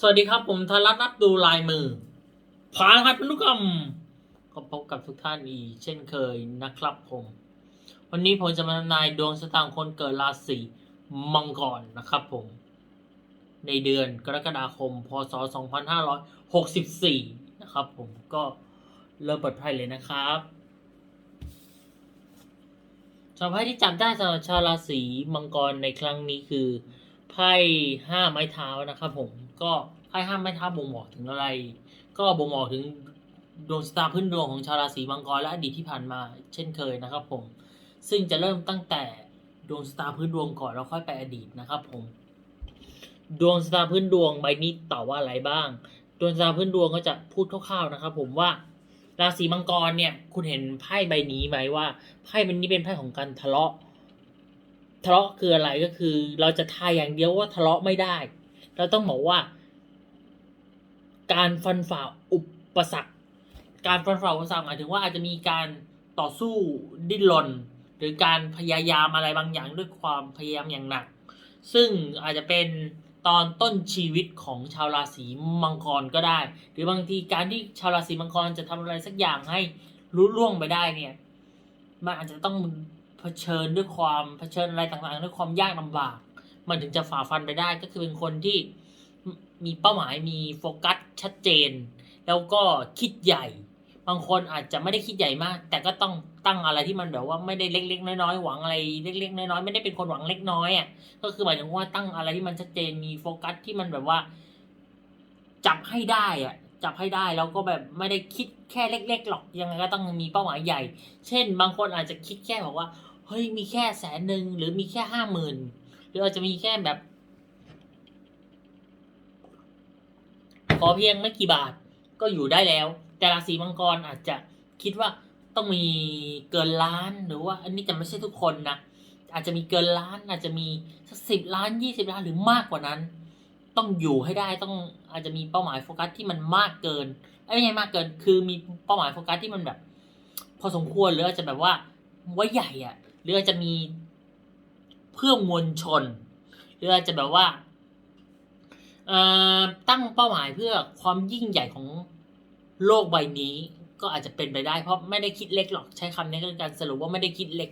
สวัสดีครับผมธรัตน์นับดูลายมือผานพันธุกรรมก็พบกับทุกท่านอีกเช่นเคยนะครับผม วันนี้ผมจะมาทำนายดวงชะตาคนเกิดราศีมังกรนะครับผม ในเดือนกรกฎาคม พศ 2564 นะครับผมก็เริ่มเปิดไพ่เลยนะครับชาวไพ่ที่จับได้สำหรับชาวราศีมังกรในครั้งนี้คือ ไพ่ห้าไม้เท้านะครับผมก็ไพ่ห้าไม้เท้าบ่งบอกถึงอะไร ก็บ่งบอกถึงดวงชะตาพื้นดวงของชาวราศีมังกรและอดีตที่ผ่านมาเช่นเคยนะครับผมซึ่งจะเริ่มตั้งแต่ดวงชะตาพื้นดวงก่อนแล้วค่อยไปอดีตนะครับผมดวงชะตาพื้นดวงใบนี้ตอบว่าอะไรบ้าง ดวงชะตาพื้นดวงก็จะพูดคร่าวๆนะครับ ผมว่าราศีมังกรเนี่ยคุณเห็นไพ่ใบนี้ไหมว่าไพ่ใบนี้เป็นไพ่ของการทะเลาะะเลาะคืออะไรก็คือ เราจะทายอย่างเดียวว่าทะเลาะไม่ได้ เราต้องบอกว่า การฟันฝ่าอุปสรรค การฟันฝ่าอุปสรรคหมายถึงว่าอาจจะมีการต่อสู้ดิ้นรนหรือการพยายามอะไรบางอย่างด้วยความพยายามอย่างหนัก ซึ่งอาจจะเป็นตอนต้นชีวิตของชาวราศีมังกรก็ได้ หรือบางทีการที่ชาวราศีมังกรจะทำอะไรสักอย่างให้รู้ล่วงไปได้เนี่ย มันอาจจะต้อง เผชิญด้วยความเผชิญอะไรต่างๆด้วยความยากลำบาก มันถึงจะฝ่าฟันไปได้ก็คือเป็นคนที่มมีเป้าหมายมีโฟกัสชัดเจน แล้วก็คิดใหญ่ บางคนอาจจะไม่ได้คิดใหญ่มาก แต่ก็ต้องตั้งอะไรที่มันแบบว่าไม่ได้เล็ก ๆ น้อยๆหวังอะไรเล็ก ๆ น้อยๆไม่ได้เป็นคนหวังเล็กน้อยอะก็คือหมายถึงว่าตั้งอะไรที่มันชัดเจนมีโฟกัสที่มันแบบว่าจับให้ได้อะ จับให้ได้แล้วก็แบบไม่ได้คิดแค่เล็ก ๆ หรอกยังไงก็ต้องมีเป้าหมายใหญ่ เช่น บางคนอาจจะคิดแค่บอกว่าเฮ้ยมีแค่แสนหนึ่งหรือมีแค่ห้าหมื่นหรืออาจจะมีแค่แบบ ขอเพียงไม่กี่บาทก็อยู่ได้แล้ว แต่ราศีมังกรอาจจะคิดว่าต้องมีเกินล้านหรือว่า อันนี้จะไม่ใช่ทุกคนนะอาจจะมีเกินล้านอาจจะมีสักสิบล้านยี่สิบล้านหรือมากกว่านั้น ต้องอยู่ให้ได้ต้องอาจจะมีเป้าหมายโฟกัสที่มันมากเกินไม่ใช่มากเกิน คือมีเป้าหมายโฟกัสที่มันแบบ พอสมควรหรืออาจจะแบบว่าว่าใหญ่อะหรืออาจจะมีเพื่อมวลชน หรืออาจจะแบบว่าตั้งเป้าหมายเพื่อความยิ่งใหญ่ของโลกใบนี้ ก็อาจจะเป็นไปได้ เพราะไม่ได้คิดเล็กหรอกใช้คำนี้ก็การสรุปว่าไม่ได้คิดเล็ก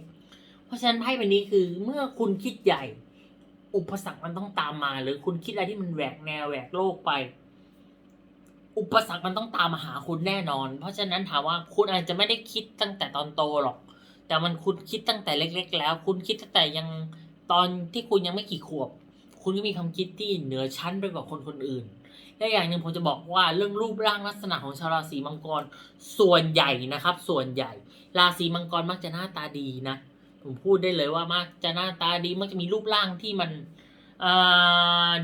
เพราะฉะนั้นไพ่ใบนี้คือเมื่อคุณคิดใหญ่ อุปสรรคมันต้องตามมา หรือคุณคิดอะไรที่มันแหวกแนวแหวกโลกไป อุปสรรคมันต้องตามมาหาคุณแน่นอน เพราะฉะนั้นถามว่าคุณอาจจะไม่ได้คิดตั้งแต่ตอนโตหรอก แต่มันคุณคิดตั้งแต่เล็ก ๆ แล้ว คุณคิดตั้งแต่ยังตอนที่คุณยังไม่กี่ขวบ คุณก็มีความคิดที่เหนือชั้นไปกว่าคนคนอื่นและอย่างหนึ่งผมจะบอกว่าเรื่องรูปร่างลักษณะของชาวราศีมังกรส่วนใหญ่นะครับ ส่วนใหญ่ ราศีมังกรมักจะหน้าตาดีนะ ผมพูดได้เลยว่ามักจะหน้าตาดีมักจะมีรูปร่างที่มัน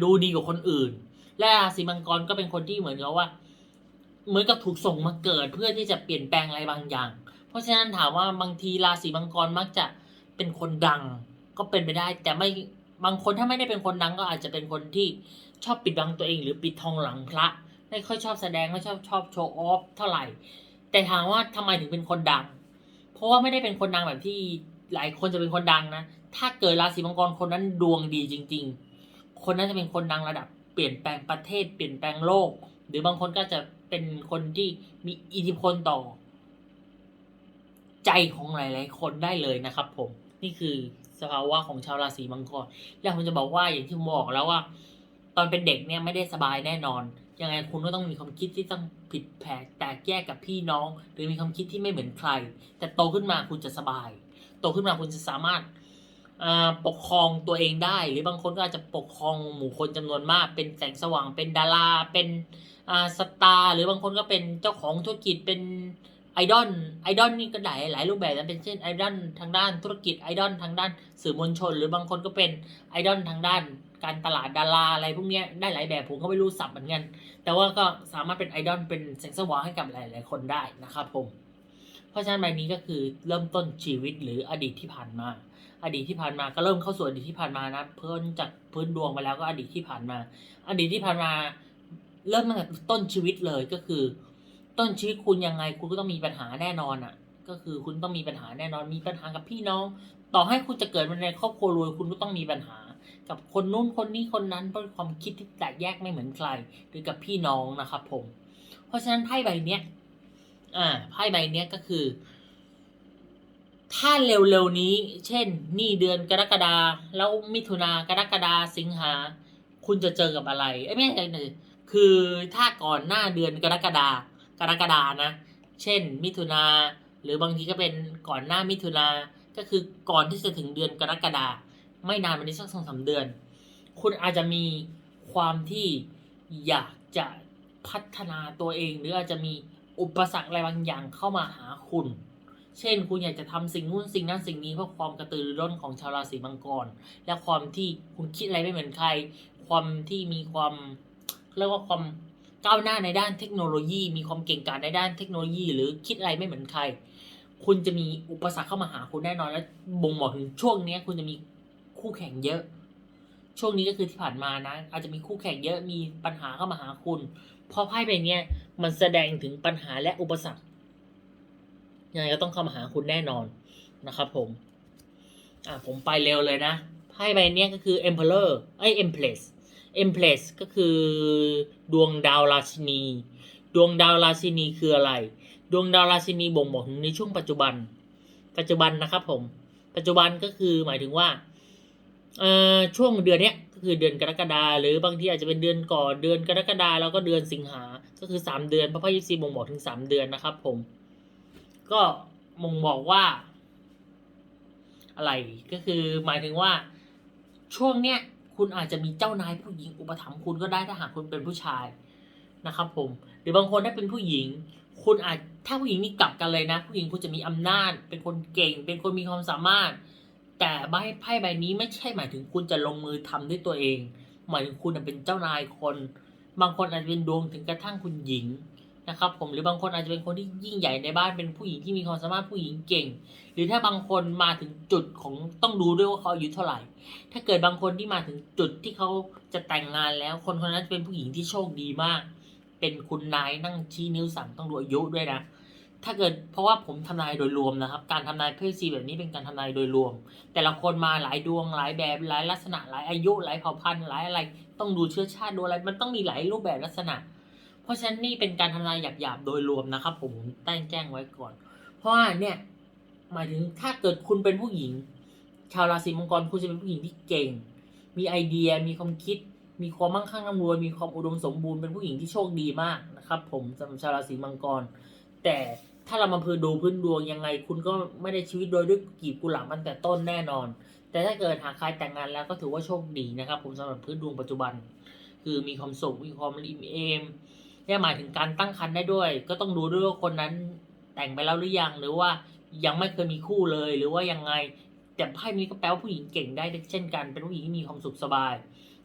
ดูดีกว่าคนอื่น และราศีมังกรก็เป็นคนที่เหมือนกับว่า เหมือนกับถูกส่งมาเกิดเพื่อที่จะเปลี่ยนแปลงอะไรบางอย่าง เพราะฉะนั้นถามว่าบางทีราศีมังกรมักจะเป็นคนดังก็เป็นไปได้ แต่ไม่บางคนถ้าไม่ได้เป็นคนดังก็อาจจะเป็นคนที่ชอบปิดบังตัวเอง หรือปิดทองหลังพระไม่ค่อยชอบแสดงไม่ชอบชอบโชว์ออฟเท่าไหร่ แต่ถามว่าทำไมถึงเป็นคนดัง เพราะว่าไม่ได้เป็นคนดังแบบที่ หลายคนจะเป็นคนดังนะ ถ้าเกิดราศีมังกรคนนั้นดวงดีจริง ๆ คนนั้นจะเป็นคนดังระดับ เปลี่ยนแปลงประเทศ เปลี่ยนแปลงโลก หรือบางคนก็จะเป็นคนที่มีอิทธิพลต่อ ใจของหลาย ๆ คนได้เลยนะครับ ผม นี่คือสภาวะของชาวราศีมังกร แล้วผมจะบอกว่าอย่างที่ผมบอกแล้วว่า ตอนเป็นเด็กเนี่ยไม่ได้สบายแน่นอน ยังไงคุณก็ต้องมีความคิดที่ต้องผิดแผกแตกแยกกับพี่น้อง หรือมีความคิดที่ไม่เหมือนใคร แต่โตขึ้นมาคุณจะสบาย โตขึ้นมาคุณจะสามารถปกครองตัวเองได้ หรือบางคนก็อาจจะปกครองหมู่คนจำนวนมาก เป็นแสงสว่างเป็นดาราเป็นสตาร์หรือบางคนก็เป็นเจ้าของธุรกิจเป็นไอดอลไอดอลนี่ก็ได้หลายรูปแบบนะเป็นเช่นไอดอลทางด้านธุรกิจไอดอลทางด้านสื่อมวลชน หรือบางคนก็เป็นไอดอลทางด้านการตลาดดาราอะไรพวกนี้ได้หลายแบบผมก็ไม่รู้สับเหมือนกันแต่ว่าก็สามารถเป็นไอดอลเป็นแสงสว่างให้กับหลาย ๆ คนได้นะครับผม เพราะฉะนั้นใบนี้ก็คือเริ่มต้นชีวิตหรืออดีตที่ผ่านมา อดีตที่ผ่านมาก็เริ่มเข้าสู่อดีตที่ผ่านมานะเพิ่นจากพื้นดวงไปแล้วก็อดีตที่ผ่านมา อดีตที่ผ่านมา เริ่มตั้งแต่ต้นชีวิตเลยก็คือ ต้นชีวิตคุณยังไงคุณก็ต้องมีปัญหาแน่นอนอะ ก็คือคุณต้องมีปัญหาแน่นอน มีปัญหากับพี่น้อง ต่อให้คุณจะเกิดมาในครอบครัวรวยคุณก็ต้องมีปัญหา กับคนนู้นคนนี้คนนั้นเพราะความคิดที่แตกแยกไม่เหมือนใครหรือกับพี่น้องนะครับผม เพราะฉะนั้นไพ่ใบเนี้ย อ่าไพ่ใบเนี้ยก็คือ ถ้าเร็วๆนี้ เช่น นี่เดือนกรกฎาแล้วมิถุนากรกฎาสิงหา คุณจะเจอกับอะไรเอ้ไม่ใช่เลยคือถ้าก่อนหน้าเดือนกรกฎากรกฎานะ เช่น มิถุนาหรือบางทีก็เป็นก่อนหน้ามิถุนาก็คือก่อนที่จะถึงเดือนกรกฎาไม่นานวันนี้สักสองสามเดือน คุณอาจจะมีความที่อยากจะพัฒนาตัวเอง หรืออาจจะมี อุปสรรคอะไรบางอย่างเข้ามาหาคุณ เช่น คุณอยากจะทำสิ่งนู้นสิ่งนั้นสิ่งนี้เพราะความกระตือรือร้นของชาวราศีมังกร และความที่คุณคิดอะไรไม่เหมือนใคร ความที่มีความเรียกว่าความก้าวหน้าในด้านเทคโนโลยี มีความเก่งกาจในด้านเทคโนโลยี หรือคิดอะไรไม่เหมือนใคร คุณจะมีอุปสรรคเข้ามาหาคุณแน่นอน และบ่งบอกถึงช่วงนี้คุณจะมีคู่แข่งเยอะ ช่วงนี้ก็คือที่ผ่านมานะ อาจจะมีคู่แข่งเยอะมีปัญหาเข้ามาหาคุณ เพราะไพ่ใบนี้มันแสดงถึงปัญหาและอุปสรรคยังไงก็ต้องเข้ามาหาคุณแน่นอนนะครับผม อะผมไปเร็วเลยนะ ไพ่ใบนี้ก็คือ Emperor เอ้ย Empress Empress ก็คือดวงดาวราชินี ดวงดาวราชินีคืออะไร ดวงดาวราชินีบ่งบอกถึงในช่วงปัจจุบัน ปัจจุบันนะครับผม ปัจจุบันก็คือหมายถึงว่า ช่วงเดือนเนี้ยก็คือเดือนกรกฎาหรือบางทีอาจจะเป็นเดือนก่อนเดือนกรกฎาแล้วก็เดือนสิงหา ก็คือสามเดือนเพราะพ่ยิปซีบ่งบอกถึงสามเดือนนะครับ ผม ก็บ่งบอกว่า อะไรก็คือหมายถึงว่า ช่วงเนี้ยคุณอาจจะมีเจ้านายผู้หญิงอุปถัมภ์คุณก็ได้ถ้าหากคุณเป็นผู้ชายนะครับ ผม หรือบางคนถ้าเป็นผู้หญิง คุณอาจถ้าผู้หญิงนี่กลับกันเลยนะ ผู้หญิงคุณจะมีอำนาจ เป็นคนเก่ง เป็นคนมีความสามารถ แต่ใบไพ่ใบนี้ไม่ใช่หมายถึงคุณจะลงมือทำด้วยตัวเอง หมายถึงคุณเป็นเจ้านายคน บางคนอาจจะเป็นดวงถึงกระทั่งคุณหญิงนะครับผมหรือบางคนอาจจะเป็นคนที่ยิ่งใหญ่ในบ้านเป็นผู้หญิงที่มีความสามารถผู้หญิงเก่ง หรือถ้าบางคนมาถึงจุดของต้องดูด้วยว่าเขาอายุเท่าไหร่ ถ้าเกิดบางคนที่มาถึงจุดที่เขาจะแต่งงานแล้ว คนคนนั้นจะเป็นผู้หญิงที่โชคดีมาก เป็นคุณนายนั่งชี้นิ้วสั่งต้องดูอายุด้วยนะ ถ้าเกิดเพราะว่าผมทำนายโดยรวมนะครับ การทำนายเพศซีแบบนี้เป็นการทำนายโดยรวม แต่ละคนมาหลายดวงหลายแบบหลายลักษณะหลายอายุหลายเผ่าพันธุ์หลายอะไร ต้องดูเชื้อชาติดูอะไร มันต้องมีหลายรูปแบบลักษณะ เพราะฉะนั้นนี่เป็นการทำนายหยาบๆโดยรวมนะครับ ผมแจ้งแจ้งไว้ก่อน เพราะว่าเนี่ยหมายถึงถ้าเกิดคุณเป็นผู้หญิง ชาวราศีมังกรคุณจะเป็นผู้หญิงที่เก่ง มีไอเดียมีความคิด มีความมั่งคั่งร่ำรวยมีความอุดมสมบูรณ์เป็นผู้หญิงที่โชคดีมากนะครับ ผมสำหรับชาวราศีมังกร แต่ ถ้าเรามาพือดูพื้นดวงยังไง คุณก็ไม่ได้ชีวิตโดยด้วยกีบกุหลาบมันแต่ต้นแน่นอน แต่ถ้าเกิดหากใครแต่งงานแล้วก็ถือว่าโชคดีนะครับ ผมสำหรับพื้นดวงปัจจุบัน คือมีความสุขมีความอิ่มเอมเนี่ยหมายถึงการตั้งครรภ์ได้ด้วย ก็ต้องดูด้วยว่าคนนั้นแต่งไปแล้วหรือยังหรือว่ายังไม่เคยมีคู่เลยหรือว่ายังไง แต่ไพ่นี้ก็แปลว่าผู้หญิงเก่งได้เช่นกัน เป็นผู้หญิงที่มีความสุขสบาย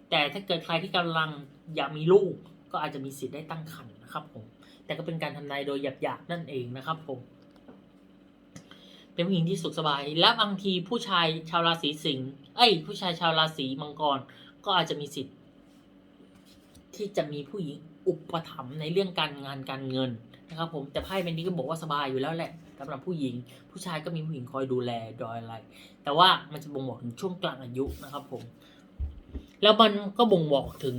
แต่ถ้าเกิดใครที่กำลังอยากมีลูกก็อาจจะมีสิทธิ์ได้ตั้งครรภ์นะครับผม แต่ก็เป็นการทำนายโดยหยาบๆนั่นเองนะครับผม เป็นผู้หญิงที่สุขสบาย และบางทีผู้ชายชาวราศีสิงห์เอ้ย ผู้ชายชาวราศีมังกร ก็อาจจะมีสิทธิ์ ที่จะมีผู้หญิงอุปถัมภ์ในเรื่องการงานการเงินนะครับผมแต่ไพ่ใบนี้ก็บอกว่าสบายอยู่แล้วแหละสำหรับผู้หญิง ผู้ชายก็มีผู้หญิงคอยดูแลดอยอะไร แต่ว่ามันจะบ่งบอกถึงช่วงกลางอายุนะครับผม แล้วมันก็บ่งบอกถึง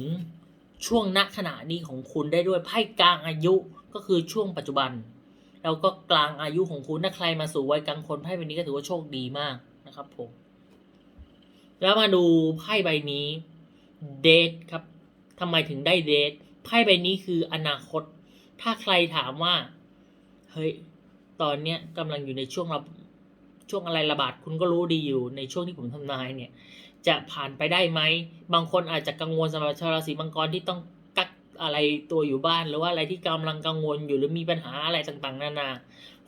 ช่วงณขณะนี้ของคุณได้ด้วยไพ่กลางอายุ ก็คือช่วงปัจจุบัน แล้วก็กลางอายุของคุณถ้าใครมาสู่วัยกลางคนไพ่ใบนี้ก็ถือว่าโชคดีมากนะครับผมแล้วมาดูไพ่ใบนี้เดทครับทำไมถึงได้เดทไพ่ใบนี้คืออนาคต ถ้าใครถามว่าเฮ้ยตอนเนี้ยกำลังอยู่ในช่วงระช่วงอะไรระบาดคุณก็รู้ดีอยู่ในช่วงที่ผมทำนายเนี่ย จะผ่านไปได้ไหม บางคนอาจจะกังวลสำหรับชาวราศีมังกรที่ต้อง อะไรตัวอยู่บ้านหรือว่าอะไรที่กำลังกังวลอยู่หรือมีปัญหาอะไรต่างๆ นานา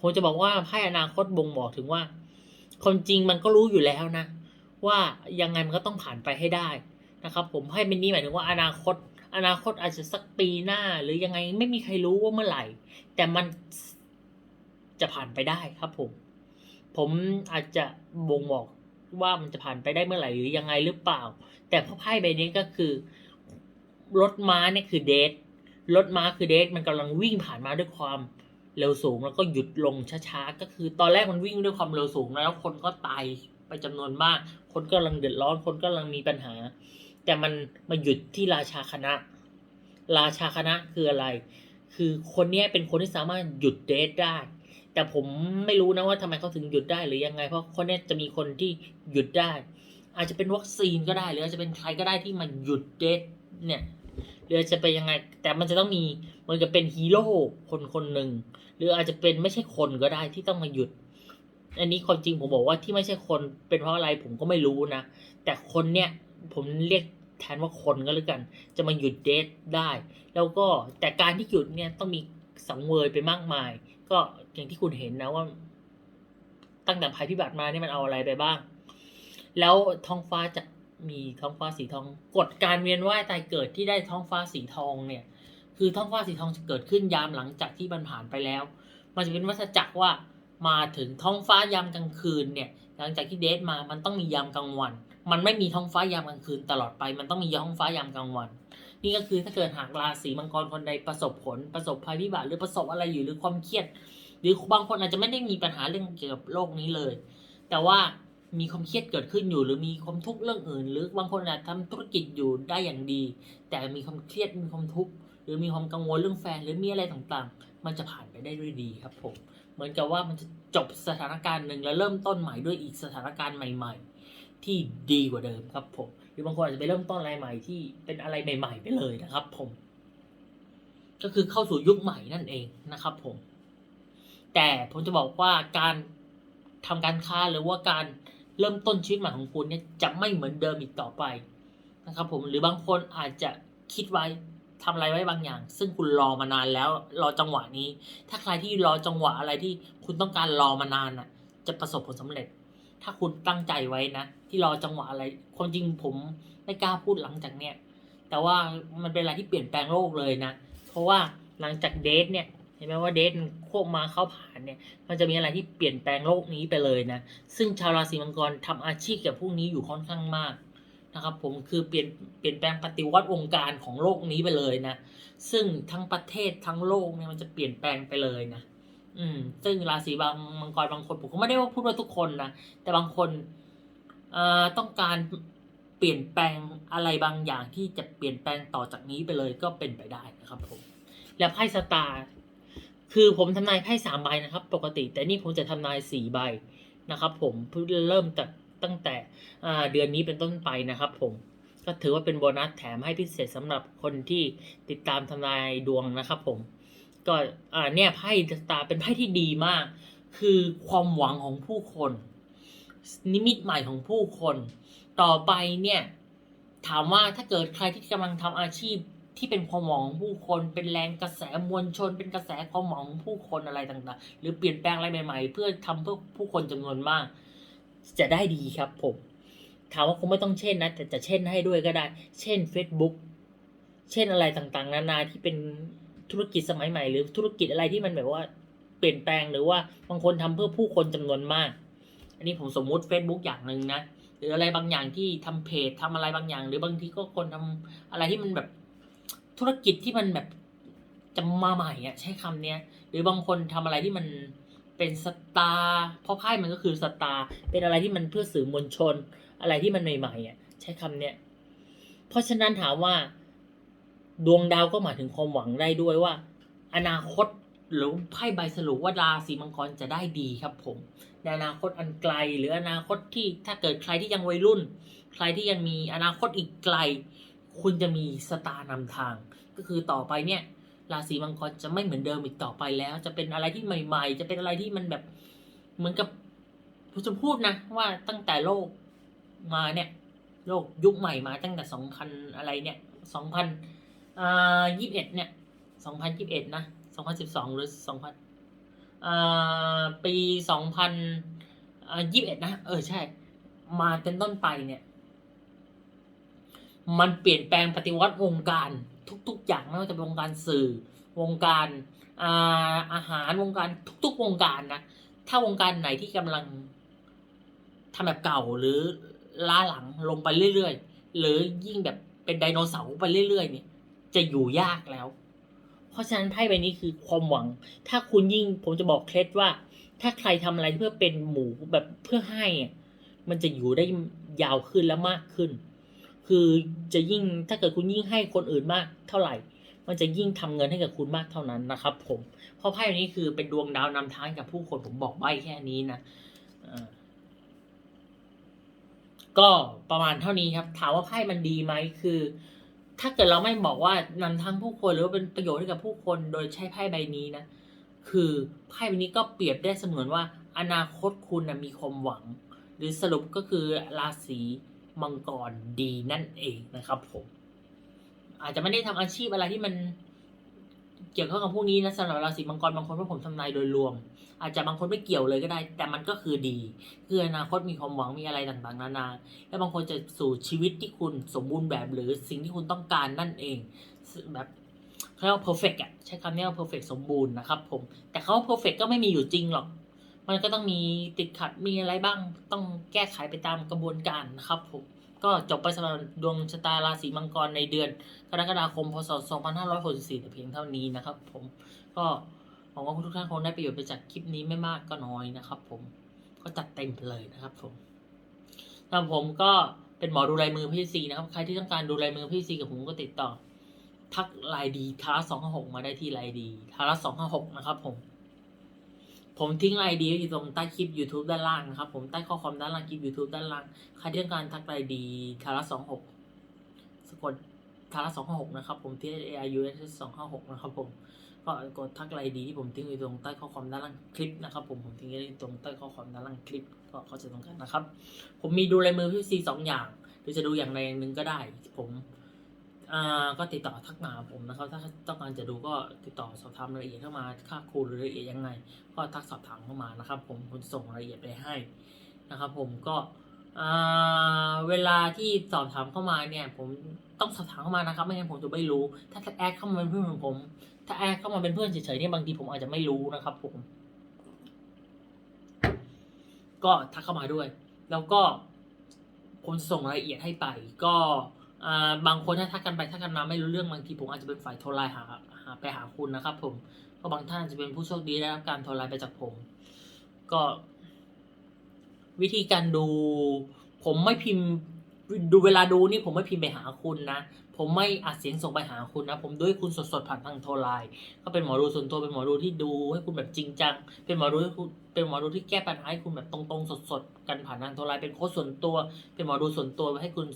ผมจะบอกว่าไพ่อนาคตบ่งบอกถึงว่าความจริงมันก็รู้อยู่แล้วนะ ว่ายังไงมันก็ต้องผ่านไปให้ได้นะครับ ผมให้เป็นนี้หมายถึงว่าอนาคต อนาคตอาจจะสักปีหน้า หรือยังไงไม่มีใครรู้ว่าเมื่อไหร่ แต่มันจะผ่านไปได้ครับผม ผมอาจจะบ่งบอกว่ามันจะผ่านไปได้เมื่อไหร่หรือยังไงหรือเปล่า แต่พอไพ่ใบนี้ก็คือ รถม้าเนี่ยคือเดทรถม้าคือเดทมันกำลังวิ่งผ่านมาด้วยความเร็วสูงแล้วก็หยุดลงช้าๆ ก็คือตอนแรกมันวิ่งด้วยความเร็วสูงแล้วคนก็ตายไปจำนวนมาก คนก็กำลังเดือดร้อน คนก็กำลังมีปัญหา แต่มันมาหยุดที่ราชาคณะ ราชาคณะคืออะไร คือคนเนี้ยเป็นคนที่สามารถหยุดเดทได้ แต่ผมไม่รู้นะว่าทำไมเขาถึงหยุดได้หรือยังไง เพราะคนนี้จะมีคนที่หยุดได้ อาจจะเป็นวัคซีนก็ได้ หรืออาจจะเป็นใครก็ได้ที่มาหยุดเดทเนี่ย หรืออาจจะเป็นยังไง แต่มันจะต้องมีมันจะเป็นฮีโร่คนคนหนึ่งหรืออาจจะเป็นไม่ใช่คนก็ได้ที่ต้องมาหยุด อันนี้ความจริงผมบอกว่าที่ไม่ใช่คนเป็นเพราะอะไรผมก็ไม่รู้นะ แต่คนเนี่ยผมเรียกแทนว่าคนก็แล้วกัน จะมาหยุดเดทได้ แล้วก็แต่การที่หยุดเนี่ยต้องมีสังเวยไปมากมาย ก็อย่างที่คุณเห็นนะว่า ตั้งแต่ภัยพิบัติมาเนี่ยมันเอาอะไรไปบ้าง แล้วท้องฟ้าจะ มีท้องฟ้าสีทองกฎการเวียนว่ายตายเกิดที่ได้ท้องฟ้าสีทองเนี่ย คือท้องฟ้าสีทองจะเกิดขึ้นยามหลังจากที่มันผ่านไปแล้ว มันจะเป็นวัฏจักรว่ามาถึงท้องฟ้ายามกลางคืนเนี่ย หลังจากที่เดทมามันต้องมียามกลางวัน มันไม่มีท้องฟ้ายามกลางคืนตลอดไป มันต้องมีท้องฟ้ายามกลางวัน นี่ก็คือถ้าเกิดหากราศีมังกรคนใดประสบผลประสบภัยพิบัติหรือประสบอะไรอยู่หรือความเครียด หรือบางคนอาจจะไม่ได้มีปัญหาเรื่องเกี่ยวกับโลกนี้เลย แต่ว่า มีความเครียดเกิดขึ้นอยู่ หรือมีความทุกข์เรื่องอื่น หรือบางคนอาจทำธุรกิจอยู่ได้อย่างดี แต่มีความเครียดมีความทุกข์หรือมีความกังวลเรื่องแฟนหรือมีอะไรต่างๆ มันจะผ่านไปได้ด้วยดีครับผมเหมือนกับว่ามันจะจบสถานการณ์หนึ่งแล้วเริ่มต้นใหม่ด้วยอีกสถานการณ์ใหม่ ๆ ที่ดีกว่าเดิมครับผมหรือบางคนอาจจะไปเริ่มต้นอะไรใหม่ที่เป็นอะไรใหม่ ๆ ไปเลยนะครับ ผม ก็คือเข้าสู่ยุคใหม่นั่นเองนะครับ ผม แต่ผมจะบอกว่าการทำการค้าหรือว่าการ เริ่มต้นชีวิตใหม่ของคุณเนี่ยจะไม่เหมือนเดิมอีกต่อไปนะครับผมหรือบางคนอาจจะคิดไว้ทำอะไรไว้บางอย่าง ซึ่งคุณรอมานานแล้วรอจังหวะนี้ ถ้าใครที่รอจังหวะอะไรที่คุณต้องการรอมานานน่ะ จะประสบผลสำเร็จ ถ้าคุณตั้งใจไว้นะ ที่รอจังหวะอะไรความจริงผมไม่กล้าพูดหลังจากเนี้ยแต่ว่ามันเป็นอะไรที่เปลี่ยนแปลงโลกเลยนะ เพราะว่าหลังจากเดทเนี่ย ห็นไหมว่าเดทควบมาเข้าผ่านเนี่ย มันจะมีอะไรที่เปลี่ยนแปลงโลกนี้ไปเลยนะ ซึ่งชาวราศีมังกรทำอาชีพเกี่ยวกับพวกนี้อยู่ค่อนข้างมากนะครับผมคือเปลี่ยนเปลี่ยนแปลงปฏิวัติวงการของโลกนี้ไปเลยนะ ซึ่งทั้งประเทศทั้งโลกเนี่ยมันจะเปลี่ยนแปลงไปเลยนะ อืม ซึ่งราศีบางมังกรบางคนผมก็ไม่ได้ว่าพูดว่าทุกคนนะแต่บางคนเอ่อต้องการเปลี่ยนแปลงอะไรบางอย่างที่จะเปลี่ยนแปลงต่อจากนี้ไปเลยก็เป็นไปได้นะครับผมแล้วไพ่สตาร์ คือผมทำนายไพ่สามใบนะครับ ปกติ แต่นี่ผมจะทำนายสี่ใบนะครับผมเพิ่งเริ่มจากตั้งแต่เดือนนี้เป็นต้นไปนะครับผมก็ถือว่าเป็นโบนัสแถมให้พิเศษสำหรับคนที่ติดตามทำนายดวงนะครับผมก็อ่าเนี่ยไพ่ตาเป็นไพ่ที่ดีมาก คือความหวังของผู้คน นิมิตใหม่ของผู้คน ต่อไปเนี่ยถามว่าถ้าเกิดใครที่กำลังทำอาชีพ ที่เป็นความหวังของผู้คนเป็นแรงกระแสมวลชน เป็นกระแสความหวังของผู้คนอะไรต่างๆ หรือเปลี่ยนแปลงอะไรใหม่ ๆ เพื่อทำเพื่อผู้คนจำนวนมาก จะได้ดีครับผม ถามว่าคงไม่ต้องเช่นนะ แต่จะเช่นให้ด้วยก็ได้ เช่น Facebook เช่นอะไรต่างๆ นานาที่เป็นธุรกิจสมัยใหม่หรือธุรกิจอะไรที่มันแบบว่าเปลี่ยนแปลงหรือว่าบางคนทำเพื่อผู้คนจำนวนมาก อันนี้ผมสมมุติ Facebook อย่างหนึ่งนะหรืออะไรบางอย่างที่ทำเพจทำอะไรบางอย่าง หรือบางทีก็คนทำอะไรที่มันแบบ ธุรกิจที่มันแบบจะมาใหม่อะใช้คำเนี้ยหรือบางคนทำอะไรที่มันเป็นสตาร์เพราะไพ่มันก็คือสตาร์เป็นอะไรที่มันเพื่อสื่อมวลชน อะไรที่มันใหม่ๆอะใช้คำเนี้ยเพราะฉะนั้นถามว่า ดวงดาวก็หมายถึงความหวังได้ด้วยว่า อนาคตหรือไพ่ใบสรุปว่าราศีมังกรจะได้ดีครับผม ในอนาคตอันไกลหรืออนาคตที่ถ้าเกิดใครที่ยังวัยรุ่น ใครที่ยังมีอนาคตอีกไกล คุณจะมีสตาร์นำทาง ก็คือต่อไปเนี่ยราศีมังกรจะไม่เหมือนเดิมอีกต่อไปแล้ว จะเป็นอะไรที่ใหม่ ๆ จะเป็นอะไรที่มันแบบเหมือนกับผมจะพูดนะว่าตั้งแต่โลกมาเนี่ย โลกยุคใหม่มาตั้งแต่สองพันอะไรเนี่ยสองพันอ่ายี่สิบเอ็ดเนี่ยสองพันยี่สิบเอ็ดนะสองพันสิบสองหรือสองพันอ่าปีสองพันอ่ายี่สิบเอ็ดนะ เออใช่ มาเป็นต้นไปเนี่ย มันเปลี่ยนแปลงปฏิวัติวงการทุกๆ อย่างไม่ว่าจะเป็นวงการสื่อ วงการอาอาหารวงการทุก ๆ วงการนะถ้าวงการไหนที่กำลังทำแบบเก่าหรือล้าหลังลงไปเรื่อยๆ หรือยิ่งแบบเป็นไดโนเสาร์ไปเรื่อยๆ เนี่ย จะอยู่ยากแล้ว เพราะฉะนั้นไพ่ใบนี้คือความหวัง ถ้าคุณยิ่งผมจะบอกเคล็ดว่า ถ้าใครทำอะไรเพื่อเป็นหมูแบบเพื่อให้ มันจะอยู่ได้ยาวขึ้นและมากขึ้น คือจะยิ่งถ้าเกิดคุณยิ่งให้คนอื่นมากเท่าไหร่ มันจะยิ่งทำเงินให้กับคุณมากเท่านั้นนะครับ ผมเพราะไพ่ใบนี้คือเป็นดวงดาวนำทางกับผู้คนผมบอกใบ้แค่นี้นะอ่าก็ประมาณเท่านี้ครับ ถามว่าไพ่มันดีไหมคือ ถ้าเกิดเราไม่บอกว่านำทางผู้คนหรือว่าเป็นประโยชน์ให้กับผู้คนโดยใช้ไพ่ใบนี้นะคือไพ่ใบนี้ก็เปรียบได้เสมือนว่า อนาคตคุณนะมีความหวัง หรือสรุปก็คือราศี มังกรดีนั่นเองนะครับ ผม อาจจะไม่ได้ทำอาชีพอะไรที่มันเกี่ยวข้องกับพวกนี้นะสำหรับราศีมังกรบางคนเพราะผมทำนายโดยรวม อาจจะบางคนไม่เกี่ยวเลยก็ได้ แต่มันก็คือดี คืออนาคตมีความหวังมีอะไรต่างๆ นานา และบางคนจะสู่ชีวิตที่คุณสมบูรณ์แบบหรือสิ่งที่คุณต้องการนั่นเอง แบบเขาเรียกว่า perfect อะใช้คำนี้ว่า perfect สมบูรณ์นะครับผมแต่เขาว่า perfect ก็ไม่มีอยู่จริงหรอก มันก็ต้องมีติดขัดมีอะไรบ้าง ต้องแก้ไขไปตามกระบวนการนะครับผมก็จบไปสำหรับดวงชะตาราศีมังกรในเดือนกรกฎาคมพศ 2564แต่เพียงเท่านี้นะครับ ผมก็หวังว่าทุกท่านคงได้ประโยชน์ไปจากคลิปนี้ไม่มากก็น้อยนะครับ ผมก็จัดเต็มเลยนะครับ ผมสำหรับผมก็เป็นหมอดูลายมือพี่ซีนะครับ ใครที่ต้องการดูลายมือพี่ซีกับผมก็ติดต่อ ทักไลน์ดีทาร์สองห้าหกมาได้ที่ไลน์ดีทาร์สองห้าหกนะครับ ผม ผมทิ้งไอดียอยู่ตรงใต้คลิป YouTube ด้านล่างนะครับ ผมใต้ข้อความด้านล่างคลิป YouTube ด้านล่างใครที่ต้องการทักไลน์ดีทาร์สองหกสะกดทาร์สองห้าหกนะครับ ผมที่ A I U S สองห้าหกนะครับผมก็กดทักไลน์ดีที่ผมทิ้งอยู่ตรงใต้ข้อความด้านล่างคลิปนะครับ ผมผมทิ้งไว้ตรงใต้ข้อความด้านล่างคลิปก็เข้าใจตรงกันนะครับ ผมมีดูลายมือพี่ซีสองอย่างหรือจะดูอย่างใดอย่างหนึ่งก็ได้ ผม อ่าก็ติดต่อทักมาผมนะครับ ถ้าต้องการจะดูก็ติดต่อสอบถามรายละเอียดเข้ามาค่าครูหรือรายละเอียดยังไง ก็ทักสอบถามเข้ามานะครับ ผมผมส่งรายละเอียดไปให้นะครับ ผมก็เวลาที่สอบถามเข้ามาเนี่ย ผมต้องสอบถามเข้ามานะครับ ไม่งั้นผมจะไม่รู้ ถ้าแอดเข้ามาเป็นเพื่อนของผม ถ้าแอดเข้ามาเป็นเพื่อนเฉยๆเนี่ยบางทีผมอาจจะไม่รู้นะครับ ผม ก็ทักเข้ามาด้วย แล้วก็ผมส่งรายละเอียดให้ไปก็ บางคนถ้าทักกันไปทักกันมาไม่รู้เรื่องบางทีผมอาจจะเป็นฝ่ายโทรไลน์หาหาไปหาคุณนะครับ ผมก็บางท่านจะเป็นผู้โชคดีได้รับการโทรไลน์ไปจากผม ก็ วิธีการดู ผมไม่พิมพ์ดูเวลาดูนี่ผมไม่พิมพ์ไปหาคุณนะ ผมไม่อัดเสียงส่งไปหาคุณนะ ผมดูให้คุณสดๆผ่านทางโทรไลน์ก็เป็นหมอดูส่วนตัวเป็นหมอดูที่ดูให้คุณแบบจริงจัง เป็นหมอดูให้คุณเป็นหมอดูที่แก้ปัญหาให้คุณแบบตรงๆสดๆกันผ่านทางโทรไลน์เป็นโค้ชส่วนตัว เป็นหมอดูส่วนตัวให้คุณ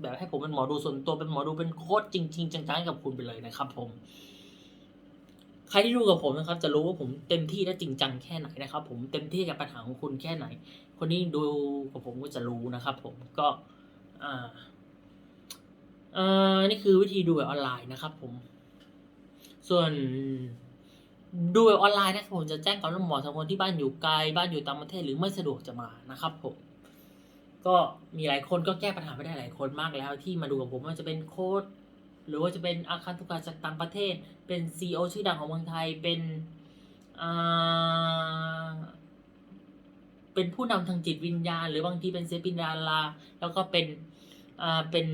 แบบให้ผมเป็นหมอดูส่วนตัวเป็นหมอดูเป็นโค้ชจริง ๆ จังๆกับคุณไปเลยนะครับ ผม ใครที่ดูกับผมนะครับ จะรู้ว่าผมเต็มที่และจริงจังแค่ไหนนะครับ ผมเต็มที่กับปัญหาของคุณแค่ไหน คนที่ดูกับผมก็จะรู้นะครับ ผมก็อ่าอ่านี่คือวิธีดูแบบออนไลน์นะครับ ผม ส่วนดูแบบออนไลน์นะครับผมจะแจ้งกับหมอสำหรับคนที่บ้านอยู่ไกลบ้านอยู่ต่างประเทศหรือไม่สะดวกจะมานะครับ ผม ก็มีหลายคนก็แก้ปัญหาไม่ได้หลายคนมากแล้วที่มาดูกับผมว่าจะเป็นโค้ดหรือว่าจะเป็นอาคารตุกาจากต่างประเทศ เป็นซีอชื่อดังของเมืองไทยเป็นเป็นผู้นำทางจิตวิญญาณ หรือบางทีเป็นศิลปินดาราแล้วก็เป็นเป็น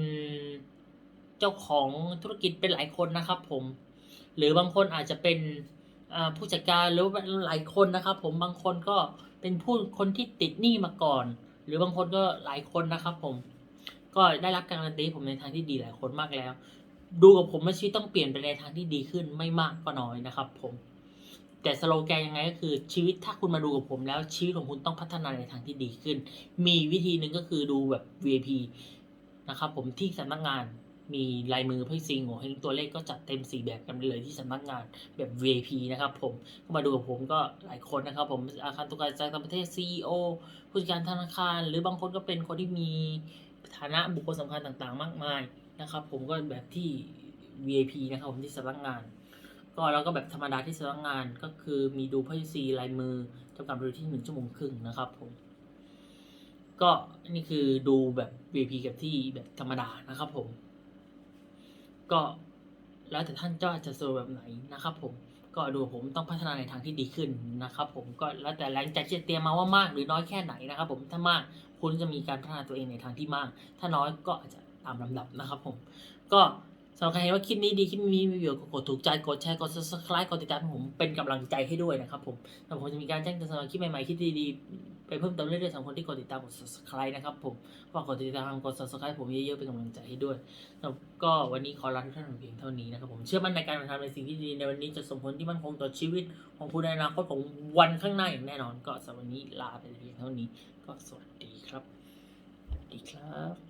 เจ้าของธุรกิจเป็นหลายคนนะครับผม หรือบางคนอาจจะเป็นผู้จัดการหรือว่าหลายคนนะครับผมบางคนก็เป็นผู้คนที่ติดหนี้มาก่อน รือบางคนก็หลายคนนะครับ ผม ก็ได้รับการันตีผมในทางที่ดีหลายคนมากแล้ว ดูกับผมว่าชีวิตต้องเปลี่ยนไปในทางที่ดีขึ้นไม่มากก็น้อยนะครับ ผม แต่สโลแกนยังไงก็คือชีวิตถ้าคุณมาดูกับผมแล้วชีวิตของคุณต้องพัฒนาในทางที่ดีขึ้น มีวิธีหนึ่งก็คือดูแบบ VIP นะครับผมที่สำนักงาน มีลายมือพี่ซิงโง่เฮงตัวเลขก็จัดเต็มสี่แบบกันเลยที่สำนักงานแบบ VIP นะครับผมก็มาดูกับผมก็หลายคนนะครับผมอาคารตุกาจากต่างประเทศ CEO ผู้จัดการธนาคาร หรือบางคนก็เป็นคนที่มีฐานะบุคคลสำคัญต่างๆ มากมายนะครับผมก็แบบที่ VIP นะครับผมที่สำนักงาน ก็แล้วก็แบบธรรมดาที่สำนักงานก็คือมีดูพ่ซีลายมือจำกัดเวลาที่หนึ่งชั่วโมงครึ่งนะครับผมก็นี่คือดูแบบ VIP กับที่แบบธรรมดานะครับผม ก็แล้วแต่ท่านเจ้าจะสะดวกแบบไหนนะครับ ผมก็ดูผมต้องพัฒนาในทางที่ดีขึ้นนะครับ ผมก็แล้วแต่แรงใจที่จะเตรียมมาว่ามากหรือน้อยแค่ไหนนะครับ ผมถ้ามากคุณจะมีการพัฒนาตัวเองในทางที่มาก ถ้าน้อยก็อาจจะตามลำดับนะครับ ผม ก็สำหรับใครเห็นว่าคลิปนี้ดีคลิปนี้มีประโยชน์ก็กดถูกใจกดแชร์กด subscribe กดติดตามผมเป็นกำลังใจให้ด้วยนะครับ ผมแล้วผมจะมีการแจ้งเตือนสำหรับคลิปใหม่ๆคลิปดีๆ ไปเพิ่มเติมเรื่อยๆสำหรับคนที่กดติดตามกด subscribe นะครับผมฝากกดติดตามกด subscribe ผมเยอะๆเป็นกำลังใจให้ด้วยแล้วก็วันนี้ขอลาทุกท่านเพียงเท่านี้นะครับผมเชื่อมั่นในการทำในสิ่งที่ดีในวันนี้จะส่งผลที่มั่นคงต่อชีวิตของคุณในอนาคตของวันข้างหน้าอย่างแน่นอน ก็สำหรับวันนี้ลาไปเพียงเท่านี้ ก็สวัสดีครับสวัสดีครับ